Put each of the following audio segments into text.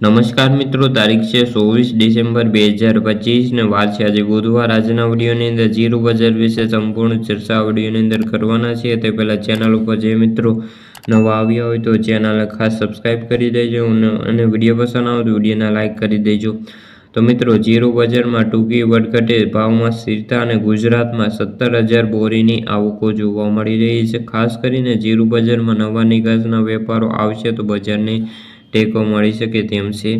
નમસ્કાર મિત્રો, તારીખ છે ચોવીસ ડિસેમ્બર બે હજાર પચીસ ને વાર છે આજે બુધવાર. આજના ઓડિયોની અંદર જીરો બજાર વિશે સંપૂર્ણ ચર્ચા ઓડિયોની અંદર કરવાના છે તે પહેલાં ચેનલ ઉપર જે મિત્રો નવા આવ્યા હોય તો ચેનલ ખાસ સબસ્ક્રાઈબ કરી દેજો અને વીડિયો પસંદ આવે તો વિડીયોને લાઇક કરી દેજો. તો મિત્રો જીરો બજારમાં ટૂંકી વધઘટે ભાવમાં સ્થિરતા અને ગુજરાતમાં સત્તર હજાર બોરીની આવકો જોવા મળી રહી છે. ખાસ કરીને જીરો બજારમાં નવા નિકાસના વેપારો આવશે તો બજારને ટેકો મળી શકે તેમ છે.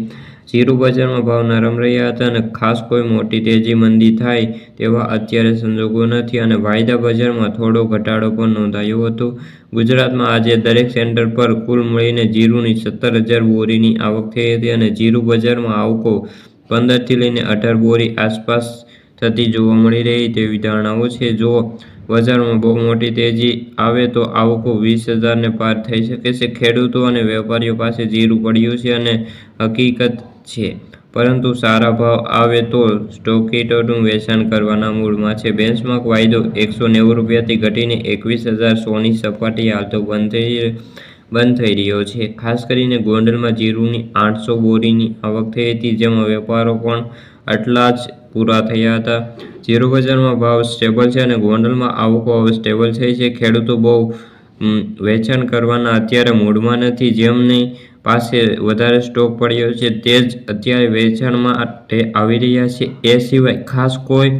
જીરું બજારમાં ભાવ નરમ રહ્યા હતા અને ખાસ કોઈ મોટી તેજી મંદી થાય તેવા અત્યારે સંજોગો નથી અને વાયદા બજારમાં થોડો ઘટાડો પણ નોંધાયો હતો. ગુજરાતમાં આજે દરેક સેન્ટર પર કુલ મળીને જીરુની સત્તર હજાર બોરીની આવક થઈ હતી અને જીરું બજારમાં આવકો પંદરથી લઈને અઢાર બોરી આસપાસ થતી જોવા મળી રહી તેવી ધારણાઓ છે. જો બજારમાં બહુ મોટી તેજી આવે તો આવકો વીસ હજારને પાર થઈ શકે છે. ખેડૂતો અને વેપારીઓ પાસે જીરું પડ્યું છે અને હકીકત છે. પરંતુ સારા ભાવ આવે તો સ્ટોકીટોનું વેચાણ કરવાના મૂળમાં છે. બેન્ચમાર્ક વાયદો એકસો નેવું રૂપિયાથી ઘટીને એકવીસ હજાર સોની સપાટી હાલતો બંધ થઈ બંધ થઈ રહ્યો છે. ખાસ કરીને ગોંડલમાં જીરુની આઠસો બોરીની આવક થઈ હતી, જેમાં વેપારો પણ આટલા જ પૂરા થયા હતા. જીરો બજારમાં ભાવ સ્ટેબલ છે અને ગોંડલમાં આવકો હવે સ્ટેબલ થઈ છે. ખેડૂતો બહુ વેચાણ કરવાના અત્યારે મૂડમાં નથી. જેમની પાસે વધારે સ્ટોક પડ્યો છે તે જ અત્યારે વેચાણમાં આવી રહ્યા છે. એ સિવાય ખાસ કોઈ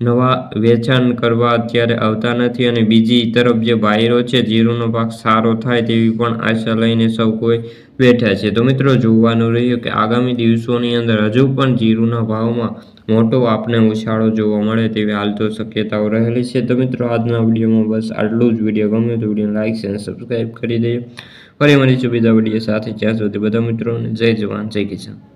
નવા વેચાણ કરવા અત્યારે આવતા નથી અને બીજી તરફ જે વાયરો છે, જીરુનો પાક સારો થાય તેવી પણ આશા લઈને સૌ કોઈ બેઠા છે. તો મિત્રો, જોવાનું રહ્યું કે આગામી દિવસોની અંદર હજુ પણ જીરુના ભાવમાં મોટો આપને ઉછાળો જોવા મળે તેવી હાલ તો શક્યતાઓ રહેલી છે. તો મિત્રો, આજના વિડીયોમાં બસ આટલું જ. વીડિયો ગમ્યો તો વીડિયો લાઇક અને સબસ્ક્રાઈબ કરી દેજો. ફરી મળીશું બીજા વીડિયો સાથે. જ્યાં સુધી બધા મિત્રોને જય જવાન, જય કિસાન.